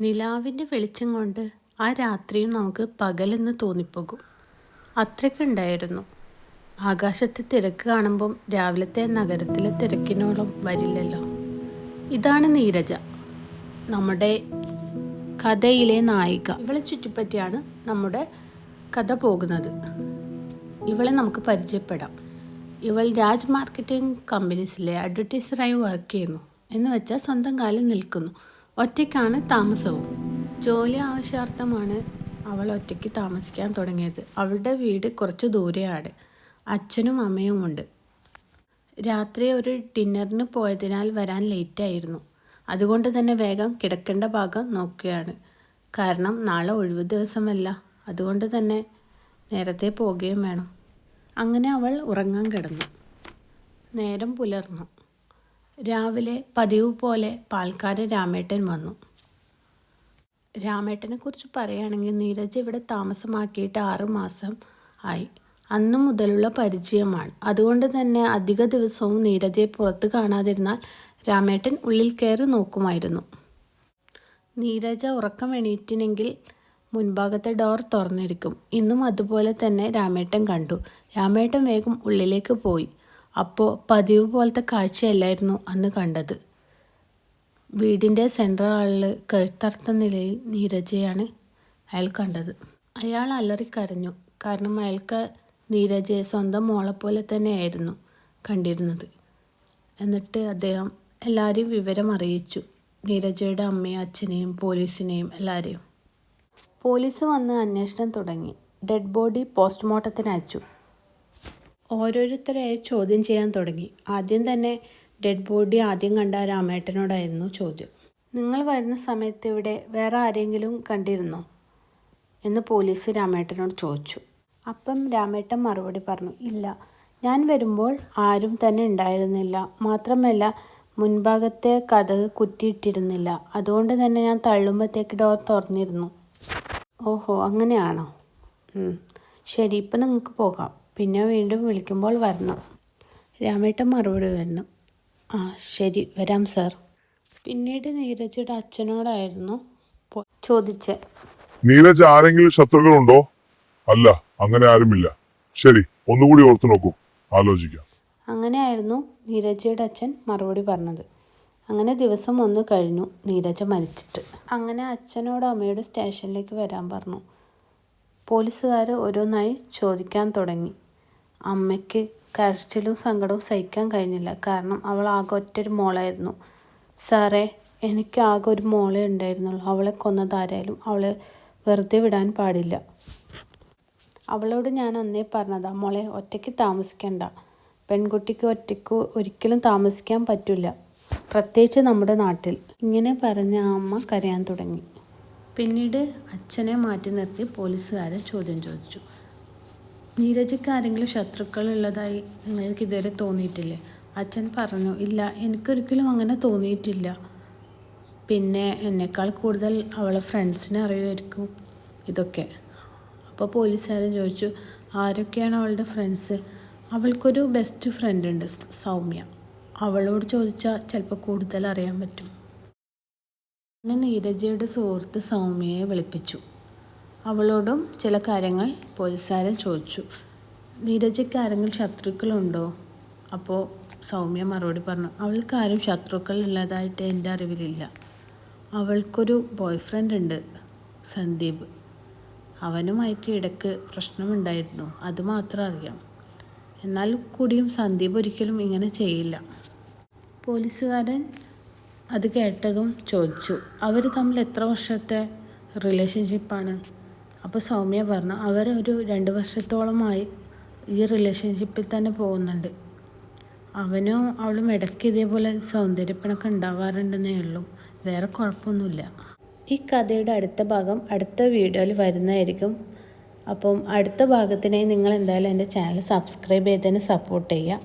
നിലാവിന്റെ വെളിച്ചം കൊണ്ട് ആ രാത്രിയും നമുക്ക് പകലെന്ന് തോന്നിപ്പോകും. അത്രയ്ക്കുണ്ടായിരുന്നു ആകാശത്തെ തിരക്ക് കാണുമ്പം രാവിലത്തെ നഗരത്തിലെ തിരക്കിനോളം വരില്ലല്ലോ. ഇതാണ് നീരജ നമ്മുടെ കഥയിലെ നായിക. ഇവളെ ചുറ്റിപ്പറ്റിയാണ് നമ്മുടെ കഥ പോകുന്നത്. ഇവളെ നമുക്ക് പരിചയപ്പെടാം. ഇവൾ രാജ് മാർക്കറ്റിംഗ് കമ്പനീസിലെ അഡ്വർടൈസറായി വർക്ക് ചെയ്യുന്നു. എന്ന് വെച്ചാൽ സ്വന്തം കാലിൽ നിൽക്കുന്നു. ഒറ്റയ്ക്കാണ് താമസവും. ജോലി ആവശ്യാർത്ഥമാണ് അവൾ ഒറ്റയ്ക്ക് താമസിക്കാൻ തുടങ്ങിയത്. അവളുടെ വീട് കുറച്ച് ദൂരെയാണ്. അച്ഛനും അമ്മയും ഉണ്ട്. രാത്രി ഒരു ഡിന്നറിന് പോയതിനാൽ വരാൻ ലേറ്റായിരുന്നു അതുകൊണ്ട് തന്നെ വേഗം കിടക്കേണ്ട ഭാഗം നോക്കുകയാണ്. കാരണം നാളെ ഒഴിവ് ദിവസമല്ല. അതുകൊണ്ട് തന്നെ നേരത്തെ പോവുകയും വേണം. അങ്ങനെ അവൾ ഉറങ്ങാൻ കിടന്നു. നേരം പുലർന്നു. രാവിലെ പതിവ് പോലെ പാൽക്കാരൻ രാമേട്ടൻ വന്നു. രാമേട്ടനെ കുറിച്ച് പറയുകയാണെങ്കിൽ നീരജ് ഇവിടെ താമസമാക്കിയിട്ട് ആറുമാസം ആയി. അന്നു മുതലുള്ള പരിചയമാണ്. അതുകൊണ്ട് തന്നെ അധിക ദിവസവും നീരജയെ പുറത്ത് കാണാതിരുന്നാൽ രാമേട്ടൻ ഉള്ളിൽ കയറി നോക്കുമായിരുന്നു. നീരജ ഉറക്കം എണീറ്റിനെങ്കിൽ മുൻഭാഗത്തെ ഡോർ തുറന്നിരിക്കും. ഇന്നും അതുപോലെ തന്നെ രാമേട്ടൻ കണ്ടു. രാമേട്ടൻ വേഗം ഉള്ളിലേക്ക് പോയി. അപ്പോൾ പതിവ് പോലത്തെ കാഴ്ചയല്ലായിരുന്നു അന്ന് കണ്ടത്. വീടിന്റെ സെൻട്രൽ ഹാളിൽ കഴുത്തറുത്ത നിലയിൽ നീരജയാണ് അയാൾ കണ്ടത്. അയാൾ അലറിക്കരഞ്ഞു. കാരണം അയാൾക്ക് നീരജയെ സ്വന്തം മോളെപ്പോലെ തന്നെയായിരുന്നു കണ്ടിരുന്നത്. എന്നിട്ട് അദ്ദേഹം എല്ലാവരെയും വിവരം അറിയിച്ചു. നീരജയുടെ അമ്മയും അച്ഛനെയും പോലീസിനെയും എല്ലാവരെയും പോലീസ് വന്ന് അന്വേഷണം തുടങ്ങി. ഡെഡ് ബോഡി പോസ്റ്റ്മോർട്ടത്തിന് അയച്ചു. ഓരോരുത്തരെയായി ചോദ്യം ചെയ്യാൻ തുടങ്ങി. ആദ്യം തന്നെ ഡെഡ് ബോഡി ആദ്യം കണ്ട രാമേട്ടനോടായിരുന്നു ചോദ്യം. നിങ്ങൾ വരുന്ന സമയത്ത് ഇവിടെ വേറെ ആരെങ്കിലും കണ്ടിരുന്നോ? എന്ന് പോലീസ് രാമേട്ടനോട് ചോദിച്ചു. അപ്പം രാമേട്ടൻ മറുപടി പറഞ്ഞു ഇല്ല ഞാൻ വരുമ്പോൾ ആരും തന്നെ ഉണ്ടായിരുന്നില്ല. മാത്രമല്ല മുൻഭാഗത്തെ കഥക് കുറ്റിയിട്ടിരുന്നില്ല. അതുകൊണ്ട് തന്നെ ഞാൻ തള്ളുമ്പോഴത്തേക്ക് ഡോർ തുറന്നിരുന്നു. ഓഹോ അങ്ങനെയാണോ? ശരി ഇപ്പം നിങ്ങൾക്ക് പോകാം. പിന്നെ വീണ്ടും വിളിക്കുമ്പോൾ വരണം. രാമേട്ടൻ മറുപടി വരണം ആ ശരി വരാം സാർ. പിന്നീട് നീരജയുടെ അച്ഛനോടായിരുന്നു ചോദിച്ച. നീരജ് ആരെങ്കിലും ശത്രുക്കളുണ്ടോ? അല്ല അങ്ങനെ ആരുമില്ല. ശരി ഒന്നുകൂടി ഓർത്തു നോക്കൂ. ആലോചിക്കാം. അങ്ങനെയായിരുന്നു നീരജയുടെ അച്ഛൻ മറുപടി പറഞ്ഞത്. അങ്ങനെ ദിവസം ഒന്ന് കഴിഞ്ഞു നീരജ മരിച്ചിട്ട്. അങ്ങനെ അച്ഛനോടും അമ്മയോട് സ്റ്റേഷനിലേക്ക് വരാൻ പറഞ്ഞു. പോലീസുകാർ ഓരോന്നായി ചോദിക്കാൻ തുടങ്ങി. അമ്മയ്ക്ക് കരച്ചിലും സങ്കടവും സഹിക്കാൻ കഴിഞ്ഞില്ല. കാരണം അവൾ ആകെ ഒറ്റൊരു മോളായിരുന്നു. സാറേ എനിക്ക് ആകെ ഒരു മോളെ ഉണ്ടായിരുന്നുള്ളൂ. അവളെ കൊന്നതാരായാലും അവളെ വെറുതെ വിടാൻ പാടില്ല. അവളോട് ഞാൻ അന്നേ പറഞ്ഞതാ മോളെ ഒറ്റയ്ക്ക് താമസിക്കണ്ട. പെൺകുട്ടിക്ക് ഒറ്റയ്ക്ക് ഒരിക്കലും താമസിക്കാൻ പറ്റില്ല പ്രത്യേകിച്ച് നമ്മുടെ നാട്ടിൽ. ഇങ്ങനെ പറഞ്ഞ അമ്മ കരയാൻ തുടങ്ങി. പിന്നീട് അച്ഛനെ മാറ്റി നിർത്തി പോലീസുകാരെ ചോദ്യം ചോദിച്ചു. നീരജയ്ക്ക് ആരെങ്കിലും ശത്രുക്കൾ ഉള്ളതായി നിങ്ങൾക്ക് ഇതുവരെ തോന്നിയിട്ടില്ലേ? അച്ഛൻ പറഞ്ഞു ഇല്ല എനിക്കൊരിക്കലും അങ്ങനെ തോന്നിയിട്ടില്ല. പിന്നെ എന്നെക്കാൾ കൂടുതൽ അവളെ ഫ്രണ്ട്സിനെ അറിയുമായിരിക്കും ഇതൊക്കെ. അപ്പോൾ പോലീസുകാരൻ ചോദിച്ചു ആരൊക്കെയാണ് അവളുടെ ഫ്രണ്ട്സ് അവൾക്കൊരു ബെസ്റ്റ് ഫ്രണ്ട് ഉണ്ട് സൗമ്യ. അവളോട് ചോദിച്ചാൽ ചിലപ്പോൾ കൂടുതൽ അറിയാൻ പറ്റും. പിന്നെ നീരജയുടെ സുഹൃത്ത് സൗമ്യയെ വിളിപ്പിച്ചു. അവളോടും ചില കാര്യങ്ങൾ പോലീസുകാരൻ ചോദിച്ചു. നീരജയ്ക്ക് ആരെങ്കിലും ശത്രുക്കളുണ്ടോ? അപ്പോൾ സൗമ്യ മറുപടി പറഞ്ഞു അവൾക്ക് ആരും ശത്രുക്കൾ ഇല്ലാതായിട്ട് എന്റെ അറിവിലില്ല. അവൾക്കൊരു ബോയ് ഫ്രണ്ട് ഉണ്ട് സന്ദീപ്. അവനുമായിട്ട് ഇടയ്ക്ക് പ്രശ്നമുണ്ടായിരുന്നു അത് മാത്രം അറിയാം. എന്നാൽ കൂടിയും സന്ദീപ് ഒരിക്കലും ഇങ്ങനെ ചെയ്യില്ല. പോലീസുകാരൻ അത് കേട്ടതും ചോദിച്ചു അവർ തമ്മിൽ എത്ര വർഷത്തെ റിലേഷൻഷിപ്പാണ് അപ്പോൾ സൗമ്യ പറഞ്ഞു അവർ ഒരു രണ്ട് വർഷത്തോളമായി ഈ റിലേഷൻഷിപ്പിൽ തന്നെ പോകുന്നുണ്ട്. അവനും അവളും ഇടയ്ക്ക് ഇതേപോലെ സൗന്ദര്യപ്പണൊക്കെ ഉണ്ടാവാറുണ്ടെന്നേ ഉള്ളൂ. വേറെ കുഴപ്പമൊന്നുമില്ല. ഈ കഥയുടെ അടുത്ത ഭാഗം അടുത്ത വീഡിയോയിൽ വരുന്നതായിരിക്കും. അപ്പം അടുത്ത ഭാഗത്തിനായി നിങ്ങൾ എന്തായാലും എന്റെ ചാനൽ സബ്സ്ക്രൈബ് ചെയ്തതിന് സപ്പോർട്ട് ചെയ്യുക.